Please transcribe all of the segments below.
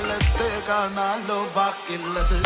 കാണുന്ന കാണാലോ ബാക്കിയുള്ളത്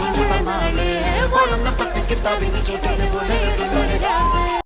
മഞ്ചുള നാൾ. ഓടുന്ന പട്ടിക്ക് തവിന് രാവ്.